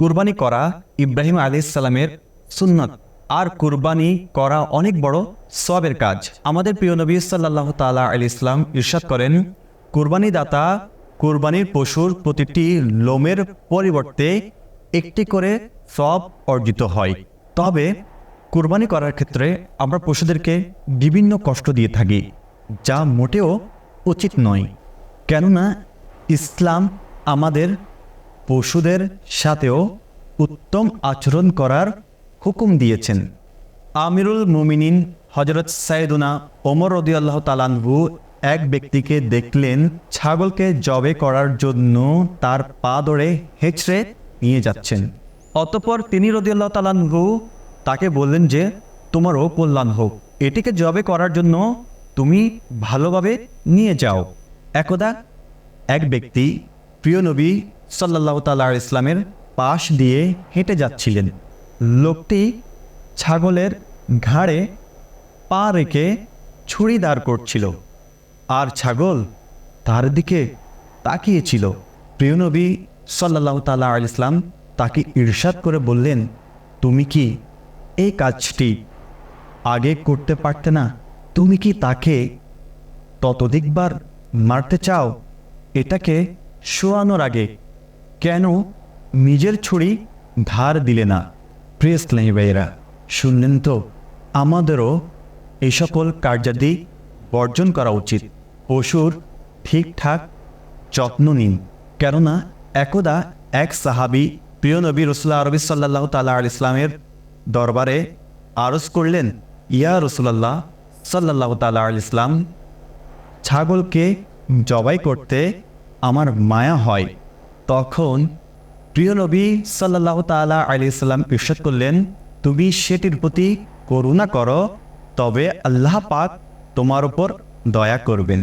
কুরবানি করা ইব্রাহিম আলাইসাল্লামের সুন্নত। আর কুরবানি করা অনেক বড় সবের কাজ। আমাদের প্রিয় নবী সাল্লাহ তালা আলি ইসলাম ইরশাদ করেন কুরবানি দাতা কুরবানির পশুর প্রতিটি লোমের পরিবর্তে একটি করে সব অর্জিত হয়। তবে কুরবানি করার ক্ষেত্রে আমরা পশুদেরকে বিভিন্ন কষ্ট দিয়ে থাকি, যা মোটেও উচিত নয়। কেননা ইসলাম আমাদের পশুদের সাথেও উত্তম আচরণ করার হুকুম দিয়েছেন। আমিরুল মুমিনিন হজরত সাইদুনা ওমর রদি আল্লাহ তালানহু এক ব্যক্তিকে দেখলেন, ছাগলকে জবে করার জন্য তার পা ধরে হেঁচড়ে নিয়ে যাচ্ছেন। অতপর তিনি রদি আল্লাহ তালানহু তাকে বললেন যে, তোমারও কল্যাণ হোক। এটিকে জবে করার জন্য তুমি ভালোভাবে নিয়ে যাও। একদা এক ব্যক্তি প্রিয় নবী সাল্লাহ তাল্লাহ ইসলামের পাশ দিয়ে হেঁটে যাচ্ছিলেন। লোকটি ছাগলের ঘাড়ে পা রেখে ছুরি দাঁড় করছিল আর ছাগল তার দিকে তাকিয়েছিল। প্রিয়নবী সাল্লাহ তাল্লাহ ইসলাম তাকে ঈর্ষাদ করে বললেন, তুমি কি এই কাজটি আগে করতে পারতে না? তুমি কি তাকে ততোধিকবার মারতে চাও? এটাকে শোয়ানোর আগে কেন নিজের ছুরি ধার দিলে না? প্রিয় স্নেহী ভাইয়েরা, শুনলেন তো, আমাদেরও এই সকল কার্যাদি বর্জন করা উচিত। পশুর ঠিকঠাক যত্ন নিন। কেননা একদা এক সাহাবি প্রিয় নবী রসুল্লাহ আরবি সাল্লাহ তাল্লাহ আল ইসলামের দরবারে আরজ করলেন, ইয়া রসুলাল্লাহ সাল্লাহ তাল্লাহ আল ইসলাম ছাগলকে জবাই করতে আমার মায়া হয়। তখন প্রিয় নবী সাল্লাহ তালা আলি সাল্লাম ইরশাদ করলেন, তুমি সেটির প্রতি করুণা করো, তবে আল্লাহ পাক তোমার উপর দয়া করবেন।